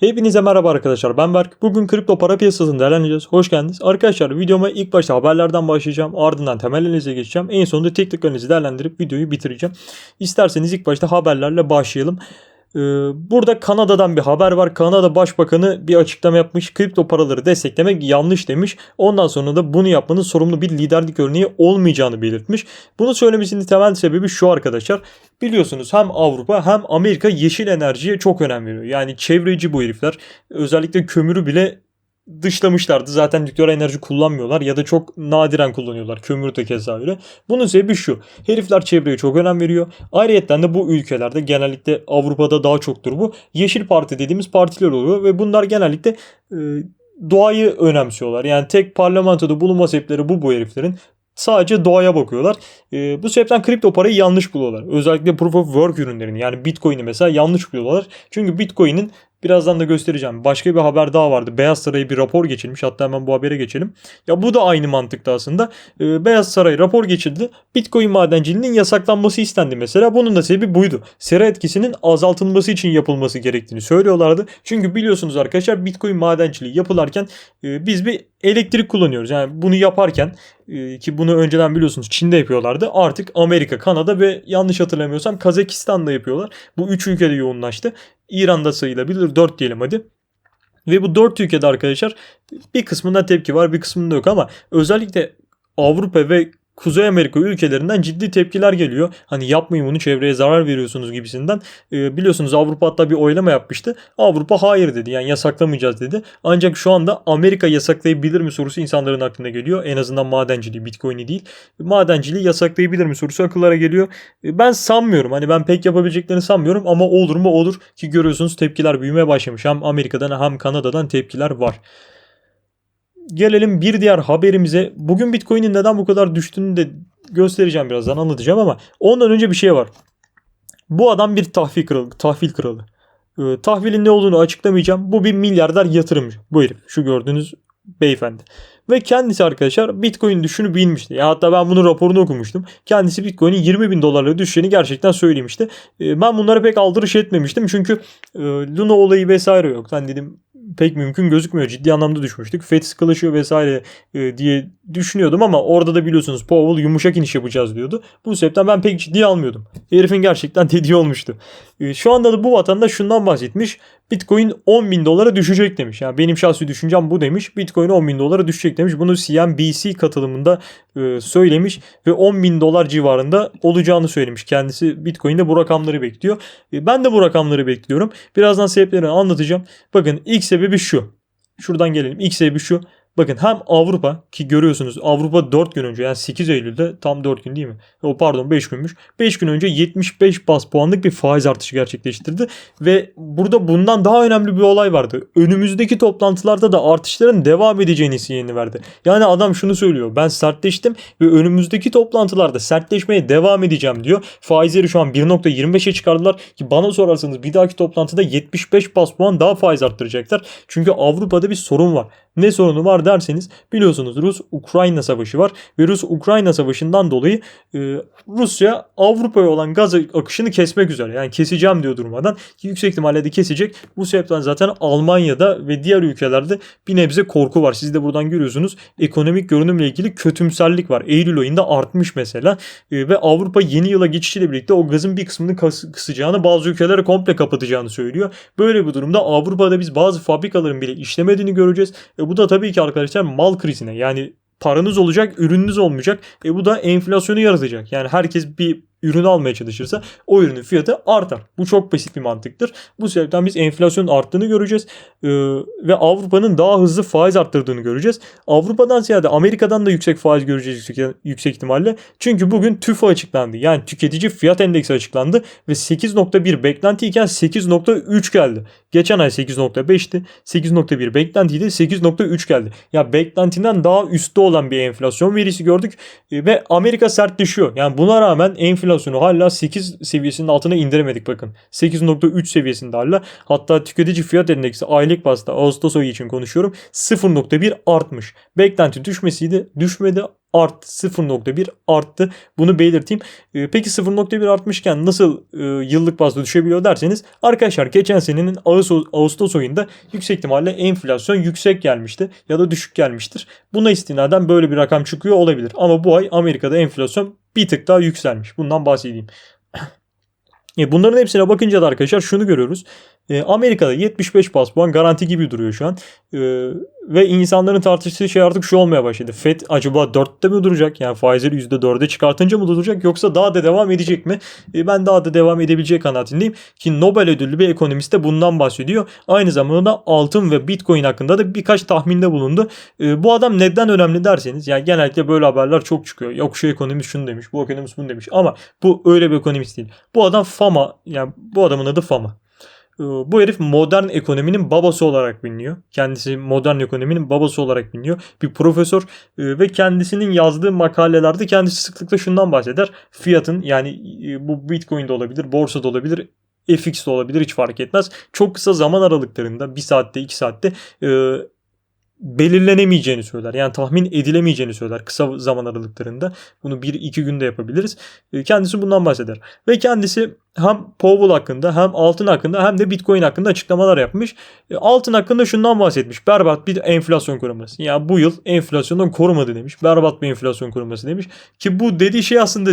Hepinize merhaba arkadaşlar ben Berk. Bugün kripto para piyasasını değerlendireceğiz. Hoş geldiniz. Arkadaşlar videoma ilk başta haberlerden başlayacağım. Ardından temel analize geçeceğim. En sonunda tek tek analizi değerlendirip videoyu bitireceğim. İsterseniz ilk başta haberlerle başlayalım. Ee, Burada Kanada'dan bir haber var. Kanada Başbakanı bir açıklama yapmış. Kripto paraları desteklemek yanlış demiş. Ondan sonra da bunu yapmanın sorumlu bir liderlik örneği olmayacağını belirtmiş. Bunu söylemesinin temel sebebi şu arkadaşlar. Biliyorsunuz hem Avrupa hem Amerika yeşil enerjiye çok önem veriyor. Yani çevreci bu herifler. Özellikle kömürü bile dışlamışlardı. Zaten nükleer enerji kullanmıyorlar ya da çok nadiren kullanıyorlar. Kömür de keza öyle. Bunun sebebi şu. Herifler çevreye çok önem veriyor. Ayrıca de bu ülkelerde genellikle Avrupa'da daha çoktur bu. Yeşil Parti dediğimiz partiler oluyor ve bunlar genellikle e, doğayı önemsiyorlar. Yani tek parlamentoda bulunma sebepleri bu bu heriflerin. Sadece doğaya bakıyorlar. E, bu sebepten kripto parayı yanlış buluyorlar. Özellikle proof of work ürünlerini yani Bitcoin'i mesela yanlış buluyorlar. Çünkü Bitcoin'in Birazdan da göstereceğim. Başka bir haber daha vardı. Beyaz Saray'a bir rapor geçilmiş. Hatta hemen bu habere geçelim. Ya bu da aynı mantıkta aslında. Ee, Beyaz Saray rapor geçildi. Bitcoin madenciliğinin yasaklanması istendi mesela. Bunun da sebebi buydu. Sera etkisinin azaltılması için yapılması gerektiğini söylüyorlardı. Çünkü biliyorsunuz arkadaşlar Bitcoin madenciliği yapılarken e, biz bir elektrik kullanıyoruz. Yani bunu yaparken e, ki bunu önceden biliyorsunuz Çin'de yapıyorlardı. Artık Amerika, Kanada ve yanlış hatırlamıyorsam Kazakistan'da yapıyorlar. Bu üç ülkede yoğunlaştı. İran'da sayılabilir. 4 diyelim hadi. Ve bu 4 ülkede arkadaşlar bir kısmında tepki var bir kısmında yok ama özellikle Avrupa ve Kuzey Amerika ülkelerinden ciddi tepkiler geliyor. Hani yapmayın bunu çevreye zarar veriyorsunuz gibisinden. Ee, biliyorsunuz Avrupa hatta bir oylama yapmıştı. Avrupa hayır dedi yani yasaklamayacağız dedi. Ancak şu anda Amerika yasaklayabilir mi sorusu insanların aklına geliyor. En azından madenciliği Bitcoin'i değil. Madenciliği yasaklayabilir mi sorusu akıllara geliyor. Ee, ben sanmıyorum hani ben pek yapabileceklerini sanmıyorum ama olur mu olur ki görüyorsunuz tepkiler büyümeye başlamış. Hem Amerika'dan hem Kanada'dan tepkiler var gelelim bir diğer haberimize. Bugün Bitcoin'in neden bu kadar düştüğünü de göstereceğim birazdan anlatacağım ama ondan önce bir şey var. Bu adam bir tahvil kralı. Tahvil kralı. Ee, tahvilin ne olduğunu açıklamayacağım. Bu bir milyarder yatırımcı. Bu herif. Şu gördüğünüz beyefendi. Ve kendisi arkadaşlar Bitcoin düşünü bilmişti. Ya hatta ben bunun raporunu okumuştum. Kendisi Bitcoin'in 20 bin dolarlara düşeceğini gerçekten söylemişti. Ee, ben bunlara pek aldırış etmemiştim. Çünkü e, Luna olayı vesaire yok. Hani dedim pek mümkün gözükmüyor. Ciddi anlamda düşmüştük. FED sıkılaşıyor vesaire e, diye düşünüyordum ama orada da biliyorsunuz Powell yumuşak iniş yapacağız diyordu. Bu sebepten ben pek ciddiye almıyordum. Herifin gerçekten dediği olmuştu. E, şu anda da bu vatandaş şundan bahsetmiş. Bitcoin 10 bin dolara düşecek demiş. Yani benim şahsi düşüncem bu demiş. Bitcoin 10 bin dolara düşecek demiş. Bunu CNBC katılımında e, söylemiş ve 10 bin dolar civarında olacağını söylemiş. Kendisi Bitcoin'de bu rakamları bekliyor. E, ben de bu rakamları bekliyorum. Birazdan sebeplerini anlatacağım. Bakın ilk sebebi şu. Şuradan gelelim. İlk sebebi şu. Bakın hem Avrupa ki görüyorsunuz Avrupa 4 gün önce yani 8 Eylül'de tam 4 gün değil mi? O pardon 5 günmüş. 5 gün önce 75 bas puanlık bir faiz artışı gerçekleştirdi. Ve burada bundan daha önemli bir olay vardı. Önümüzdeki toplantılarda da artışların devam edeceğini sinyalini verdi. Yani adam şunu söylüyor. Ben sertleştim ve önümüzdeki toplantılarda sertleşmeye devam edeceğim diyor. Faizleri şu an 1.25'e çıkardılar ki bana sorarsanız bir dahaki toplantıda 75 bas puan daha faiz arttıracaklar. Çünkü Avrupa'da bir sorun var. Ne sorunu var derseniz biliyorsunuz Rus-Ukrayna savaşı var ve Rus-Ukrayna savaşından dolayı e, Rusya Avrupa'ya olan gaz akışını kesmek üzere. Yani keseceğim diyor durmadan ki yüksek ihtimalle de kesecek. Bu sebepten zaten Almanya'da ve diğer ülkelerde bir nebze korku var. Siz de buradan görüyorsunuz ekonomik görünümle ilgili kötümserlik var. Eylül ayında artmış mesela e, ve Avrupa yeni yıla geçişiyle birlikte o gazın bir kısmını kıs- kısacağını bazı ülkelere komple kapatacağını söylüyor. Böyle bir durumda Avrupa'da biz bazı fabrikaların bile işlemediğini göreceğiz. E bu da tabii ki arkadaşlar mal krizine yani paranız olacak, ürününüz olmayacak. E bu da enflasyonu yaratacak. Yani herkes bir ürünü almaya çalışırsa o ürünün fiyatı artar. Bu çok basit bir mantıktır. Bu sebepten biz enflasyonun arttığını göreceğiz ee, ve Avrupa'nın daha hızlı faiz arttırdığını göreceğiz. Avrupa'dan ziyade Amerika'dan da yüksek faiz göreceğiz yüksek, yüksek ihtimalle. Çünkü bugün TÜFE açıklandı. Yani tüketici fiyat endeksi açıklandı ve 8.1 beklentiyken 8.3 geldi. Geçen ay 8.5'ti. 8.1 beklentiydi. 8.3 geldi. Ya beklentiden daha üstte olan bir enflasyon verisi gördük Ee, ve Amerika sertleşiyor. Yani buna rağmen enflasyon enflasyonu hala 8 seviyesinin altına indiremedik bakın. 8.3 seviyesinde hala. Hatta tüketici fiyat endeksi aylık bazda Ağustos ayı için konuşuyorum 0.1 artmış. Beklenti düşmesiydi düşmedi arttı. 0.1 arttı. Bunu belirteyim. E, peki 0.1 artmışken nasıl e, yıllık bazda düşebiliyor derseniz arkadaşlar geçen senenin Ağustos, Ağustos ayında yüksek ihtimalle enflasyon yüksek gelmişti ya da düşük gelmiştir. Buna istinaden böyle bir rakam çıkıyor olabilir. Ama bu ay Amerika'da enflasyon bir tık daha yükselmiş. Bundan bahsedeyim. E, Bunların hepsine bakınca da arkadaşlar şunu görüyoruz. E, Amerika'da 75 bas puan garanti gibi duruyor şu an. E, ve insanların tartıştığı şey artık şu olmaya başladı. FED acaba 4'te mi duracak? Yani faizleri %4'e çıkartınca mı duracak yoksa daha da devam edecek mi? E, ben daha da devam edebileceği kanaatindeyim. Ki Nobel ödüllü bir ekonomist de bundan bahsediyor. Aynı zamanda altın ve bitcoin hakkında da birkaç tahminde bulundu. Bu adam neden önemli derseniz yani genellikle böyle haberler çok çıkıyor. Yok şu ekonomist şunu demiş, bu ekonomist bunu demiş ama bu öyle bir ekonomist değil. Bu adam Fama yani bu adamın adı Fama. Ee, Bu herif modern ekonominin babası olarak biliniyor. Kendisi modern ekonominin babası olarak biliniyor. Bir profesör e, ve kendisinin yazdığı makalelerde kendisi sıklıkla şundan bahseder. Fiyatın yani e, bu Bitcoin de olabilir, borsa da olabilir, FX de olabilir hiç fark etmez. Çok kısa zaman aralıklarında bir saatte iki saatte e, belirlenemeyeceğini söyler. Yani tahmin edilemeyeceğini söyler kısa zaman aralıklarında. Bunu 1-2 günde yapabiliriz. E, Kendisi bundan bahseder. Ve kendisi hem Powell hakkında hem altın hakkında hem de Bitcoin hakkında açıklamalar yapmış. E, Altın hakkında şundan bahsetmiş. Berbat bir enflasyon koruması. Yani bu yıl enflasyondan korumadı demiş. Berbat bir enflasyon koruması demiş. Ki bu dediği şey aslında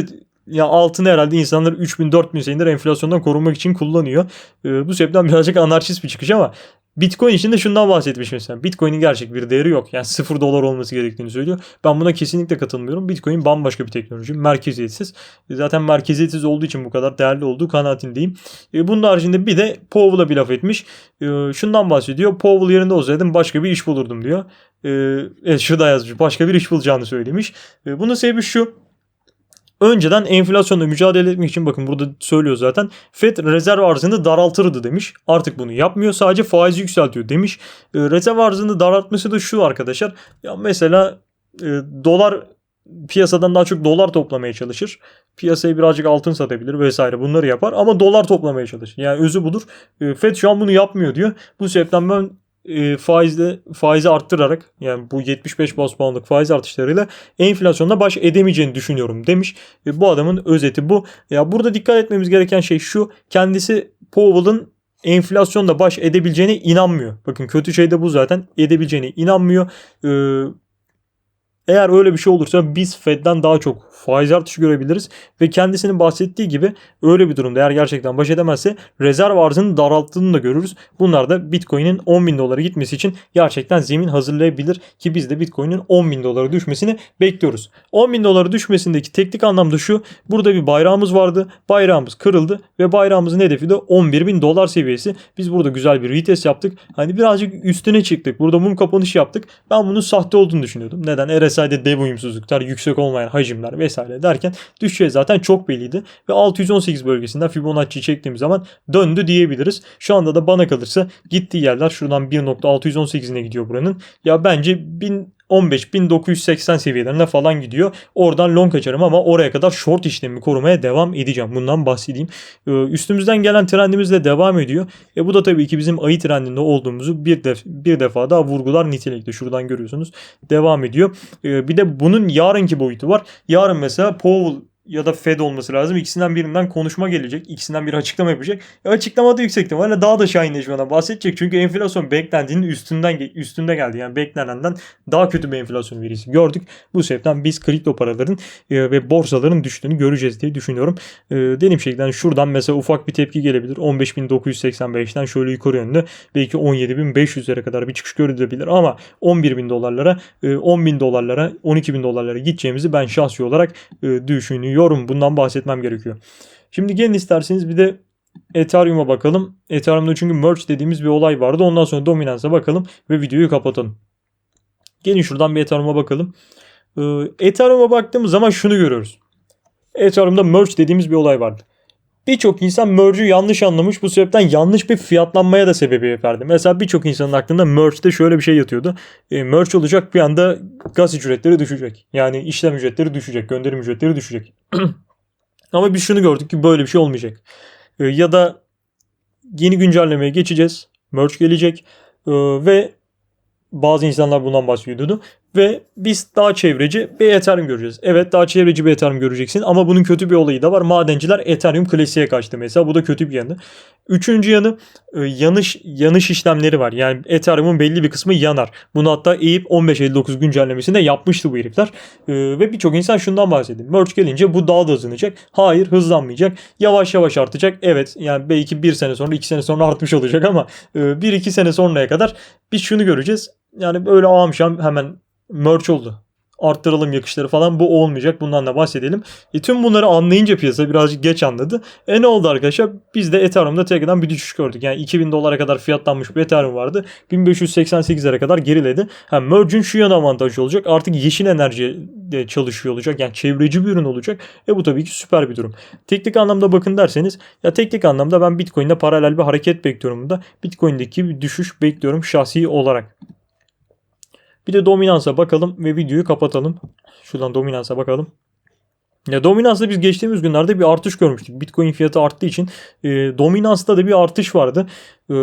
ya altını herhalde insanlar 3000-4000 senedir enflasyondan korunmak için kullanıyor. E, bu sebepten birazcık anarşist bir çıkış ama Bitcoin için de şundan bahsetmiş mesela. Bitcoin'in gerçek bir değeri yok. Yani 0 dolar olması gerektiğini söylüyor. Ben buna kesinlikle katılmıyorum. Bitcoin bambaşka bir teknoloji. Merkeziyetsiz. Zaten merkeziyetsiz olduğu için bu kadar değerli olduğu kanaatindeyim. E, Bunun haricinde bir de Powell'a bir laf etmiş. E, Şundan bahsediyor. Powell yerinde olsaydım başka bir iş bulurdum diyor. Evet şurada yazmış. Başka bir iş bulacağını söylemiş. E, Bunun sebebi şu. Önceden enflasyonla mücadele etmek için bakın burada söylüyor zaten. Fed rezerv arzını daraltırdı demiş. Artık bunu yapmıyor. Sadece faizi yükseltiyor demiş. E, rezerv arzını daraltması da şu arkadaşlar. Ya mesela e, dolar piyasadan daha çok dolar toplamaya çalışır. Piyasaya birazcık altın satabilir vesaire bunları yapar ama dolar toplamaya çalışır. Yani özü budur. E, Fed şu an bunu yapmıyor diyor. Bu sebepten ben e, faizle faizi arttırarak yani bu 75 bas puanlık faiz artışlarıyla enflasyonla baş edemeyeceğini düşünüyorum demiş. Ve bu adamın özeti bu. Ya burada dikkat etmemiz gereken şey şu. Kendisi Powell'ın enflasyonla baş edebileceğine inanmıyor. Bakın kötü şey de bu zaten. Edebileceğine inanmıyor. Ee, eğer öyle bir şey olursa biz Fed'den daha çok faiz artışı görebiliriz ve kendisinin bahsettiği gibi öyle bir durumda eğer gerçekten baş edemezse rezerv arzının daralttığını da görürüz. Bunlar da Bitcoin'in 10 bin dolara gitmesi için gerçekten zemin hazırlayabilir ki biz de Bitcoin'in 10 bin dolara düşmesini bekliyoruz. 10 bin dolara düşmesindeki teknik anlamda şu burada bir bayrağımız vardı bayrağımız kırıldı ve bayrağımızın hedefi de 11 bin dolar seviyesi. Biz burada güzel bir retest yaptık. Hani birazcık üstüne çıktık. Burada mum kapanış yaptık. Ben bunun sahte olduğunu düşünüyordum. Neden? RSI'de dev uyumsuzluklar, yüksek olmayan hacimler vesaire derken düşeceği zaten çok belliydi. Ve 618 bölgesinden Fibonacci çektiğimiz zaman döndü diyebiliriz. Şu anda da bana kalırsa gittiği yerler şuradan 1.618'ine gidiyor buranın. Ya bence 1000 15.980 seviyelerine falan gidiyor. Oradan long açarım ama oraya kadar short işlemi korumaya devam edeceğim. Bundan bahsedeyim. Ee, Üstümüzden gelen trendimiz de devam ediyor. E bu da tabii ki bizim ayı trendinde olduğumuzu bir, def bir defa daha vurgular nitelikte. Şuradan görüyorsunuz. Devam ediyor. Ee, Bir de bunun yarınki boyutu var. Yarın mesela Powell ya da Fed olması lazım. İkisinden birinden konuşma gelecek. İkisinden bir açıklama yapacak. E açıklamada yüksek ihtimalle daha da şahinleşmeden bahsedecek. Çünkü enflasyon beklentinin üstünden üstünde geldi. Yani beklenenden daha kötü bir enflasyon verisi gördük. Bu sebepten biz kripto paraların e, ve borsaların düştüğünü göreceğiz diye düşünüyorum. E, dediğim şekilde şuradan mesela ufak bir tepki gelebilir. 15.985'ten şöyle yukarı yönlü belki 17.500'lere kadar bir çıkış görülebilir ama 11.000 dolarlara, e, 10.000 dolarlara, 12.000 dolarlara gideceğimizi ben şahsi olarak e, düşünüyorum. Bundan bahsetmem gerekiyor. Şimdi gelin isterseniz bir de Ethereum'a bakalım. Ethereum'da çünkü merge dediğimiz bir olay vardı. Ondan sonra Dominance'a bakalım ve videoyu kapatalım. Gelin şuradan bir Ethereum'a bakalım. Ee, Ethereum'a baktığımız zaman şunu görüyoruz. Ethereum'da merge dediğimiz bir olay vardı. Birçok insan merge'ü yanlış anlamış. Bu sebepten yanlış bir fiyatlanmaya da sebebiyet verdi. Mesela birçok insanın aklında merge'de şöyle bir şey yatıyordu. E, merge olacak bir anda gaz ücretleri düşecek. Yani işlem ücretleri düşecek. Gönderim ücretleri düşecek. Ama biz şunu gördük ki böyle bir şey olmayacak. E, ya da yeni güncellemeye geçeceğiz. Merge gelecek. E, ve bazı insanlar bundan bahsediyordu. Ve biz daha çevreci bir Ethereum göreceğiz. Evet daha çevreci bir Ethereum göreceksin ama bunun kötü bir olayı da var. Madenciler Ethereum klasiğe kaçtı mesela. Bu da kötü bir yanı. Üçüncü yanı e, yanış yanış işlemleri var. Yani Ethereum'un belli bir kısmı yanar. Bunu hatta EIP 1559 güncellemesinde yapmıştı bu herifler. E, ve birçok insan şundan bahsediyor. Merge gelince bu daha da hızlanacak. Hayır hızlanmayacak. Yavaş yavaş artacak. Evet yani belki bir sene sonra iki sene sonra artmış olacak ama e, bir iki sene sonraya kadar biz şunu göreceğiz. Yani böyle ağam hemen merge oldu. Arttıralım yakışları falan bu olmayacak. Bundan da bahsedelim. E, tüm bunları anlayınca piyasa birazcık geç anladı. E ne oldu arkadaşlar? Biz de Ethereum'da tekrardan bir düşüş gördük. Yani 2000 dolara kadar fiyatlanmış bir Ethereum vardı. 1588'lere kadar geriledi. Ha, Merge'ün şu yana avantajı olacak. Artık yeşil enerji de çalışıyor olacak. Yani çevreci bir ürün olacak. E bu tabii ki süper bir durum. Teknik anlamda bakın derseniz ya teknik anlamda ben Bitcoin'de paralel bir hareket bekliyorum da. Bitcoin'deki bir düşüş bekliyorum şahsi olarak. Bir de dominansa bakalım ve videoyu kapatalım. Şuradan dominansa bakalım. Ya dominansta biz geçtiğimiz günlerde bir artış görmüştük. Bitcoin fiyatı arttığı için e, dominansta da bir artış vardı. E,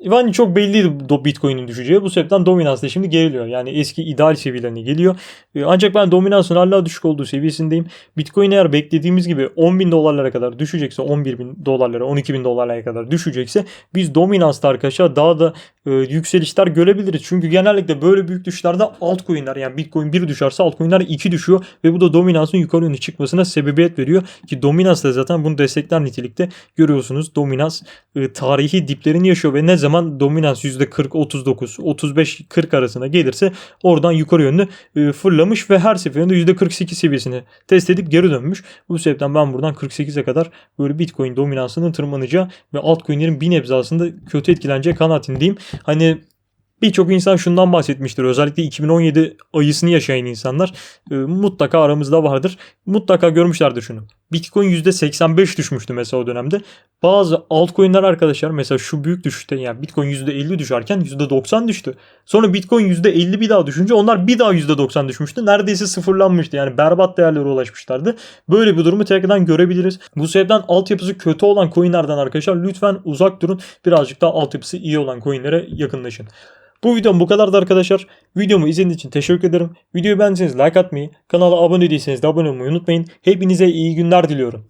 yani çok belliydi Bitcoin'in düşeceği. Bu sebepten dominans da şimdi geriliyor. Yani eski ideal seviyelerine geliyor. E, ancak ben dominansın hala düşük olduğu seviyesindeyim. Bitcoin eğer beklediğimiz gibi 10 bin dolarlara kadar düşecekse 11 bin dolarlara 12 bin dolarlara kadar düşecekse biz dominansta arkadaşlar daha da e, yükselişler görebiliriz. Çünkü genellikle böyle büyük düşüşlerde altcoin'ler yani Bitcoin 1 düşerse altcoin'ler 2 düşüyor ve bu da dominansın yukarı yönlü çıkmasına sebebiyet veriyor ki dominans da zaten bunu destekler nitelikte görüyorsunuz. Dominans e, tarihi diplerini yaşıyor ve ne zaman dominans %40 39 35 40 arasına gelirse oradan yukarı yönlü e, fırlamış ve her seferinde %48 seviyesini test edip geri dönmüş. Bu sebepten ben buradan 48'e kadar böyle Bitcoin dominansının tırmanacağı ve altcoin'lerin bir nebze aslında kötü etkileneceği kanaatindeyim. Hani Birçok insan şundan bahsetmiştir. Özellikle 2017 ayısını yaşayan insanlar e, mutlaka aramızda vardır. Mutlaka görmüşlerdir şunu. Bitcoin %85 düşmüştü mesela o dönemde. Bazı altcoin'ler arkadaşlar mesela şu büyük düşüşte yani Bitcoin %50 düşerken %90 düştü. Sonra Bitcoin %50 bir daha düşünce onlar bir daha %90 düşmüştü. Neredeyse sıfırlanmıştı. Yani berbat değerlere ulaşmışlardı. Böyle bir durumu tekrardan görebiliriz. Bu sebepten altyapısı kötü olan coin'lerden arkadaşlar lütfen uzak durun. Birazcık daha altyapısı iyi olan coin'lere yakınlaşın. Bu videom bu kadardı arkadaşlar. Videomu izlediğiniz için teşekkür ederim. Videoyu beğendiyseniz like atmayı, kanala abone değilseniz de abone olmayı unutmayın. Hepinize iyi günler diliyorum.